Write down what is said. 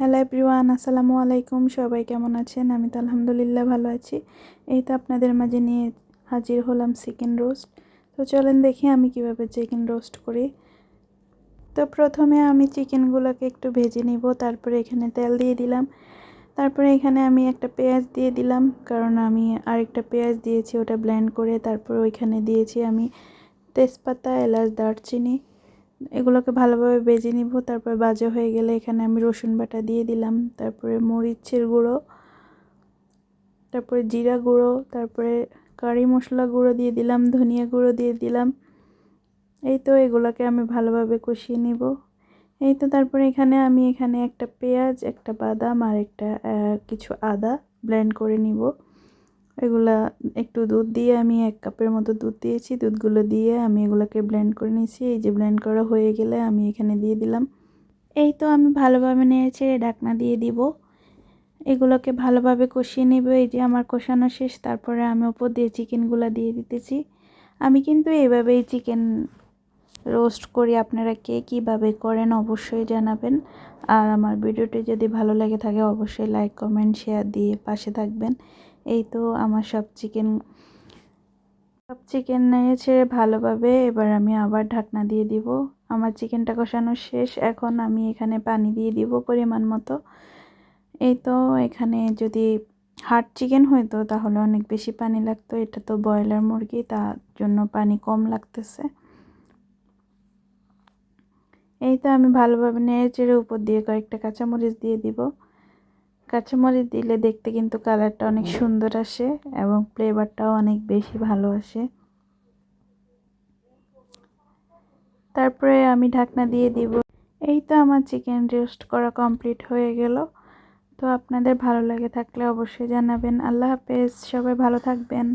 Hello everyone, আসসালামু আলাইকুম। সবাই কেমন আছেন? আমি তো আলহামদুলিল্লাহ ভালো আছি। এই তো আপনাদের মাঝে নিয়ে হাজির হলাম চিকেন রোস্ট তো চলেন দেখি আমি কীভাবে চিকেন রোস্ট করি। তো প্রথমে আমি চিকেনগুলোকে একটু ভেজে নিব, তারপরে এখানে তেল দিয়ে দিলাম। তারপরে এখানে আমি একটা পেঁয়াজ দিয়ে দিলাম, কারণ আমি আরেকটা পেঁয়াজ দিয়েছি, ওটা ব্লেন্ড করে তারপর ওইখানে দিয়েছি আমি তেজপাতা, এলাচ, দারচিনি। এগুলোকে ভালোভাবে বেজে নিব। তারপর বাজে হয়ে গেলে এখানে আমি রসুন বাটা দিয়ে দিলাম। তারপরে মরিচের গুঁড়ো, তারপরে জিরা গুঁড়ো, তারপরে কারি মশলা গুঁড়ো দিয়ে দিলাম, ধনিয়া গুঁড়ো দিয়ে দিলাম। এই তো এগুলোকে আমি ভালোভাবে কষিয়ে নিব। এই তো তারপরে এখানে আমি এখানে একটা পেঁয়াজ, একটা বাদাম আর একটা কিছু আদা ব্লেন্ড করে নিব। এগুলা একটু দুধ দিয়ে আমি এক কাপের মতো দুধ দিয়েছি। দুধগুলো দিয়ে আমি এগুলোকে ব্লেন্ড করে নিয়েছি। এই যে ব্লেন্ড করা হয়ে গেলে আমি এখানে দিয়ে দিলাম। এই তো আমি ভালোভাবে নিয়েছি ঢাকনা দিয়ে দিব। এগুলোকে ভালোভাবে কষিয়ে নেব। এই যে আমার কষানো শেষ, তারপরে আমি ওপর দিয়ে চিকেনগুলো দিয়ে দিতেছি। আমি কিন্তু এইভাবেই চিকেন রোস্ট করি। আপনারা কে কীভাবে করেন অবশ্যই জানাবেন। আর আমার ভিডিওটি যদি ভালো লেগে থাকে, অবশ্যই লাইক, কমেন্ট শেয়ার দিয়ে পাশে থাকবেন। এই তো আমার সব চিকেন সব চিকেন নিয়ে ছেড়ে ভালোভাবে এবার আমি আবার ঢাকনা দিয়ে দিব। আমার চিকেনটা কষানো শেষ, এখন আমি এখানে পানি দিয়ে দিব পরিমাণ মতো। এই তো এখানে যদি হার্ড চিকেন হইতো তাহলে অনেক বেশি পানি লাগতো, এটা তো ব্রয়লার মুরগি, তার জন্য পানি কম লাগতেছে। এই তো আমি ভালোভাবে নেড়ে চেড়ে উপর দিয়ে কয়েকটা কাঁচামরিচ দিয়ে দিব। কাঁচামরিচ দিলে দেখতে কিন্তু কালারটা অনেক সুন্দর আসে এবং ফ্লেভারটাও অনেক বেশি ভালো আসে। তারপরে আমি ঢাকনা দিয়ে দিব। এই তো আমার চিকেন রোস্ট করা কমপ্লিট হয়ে গেল। তো আপনাদের ভালো লাগে থাকলে অবশ্যই জানাবেন। আল্লাহ হাফেজ সবাই ভালো থাকবেন।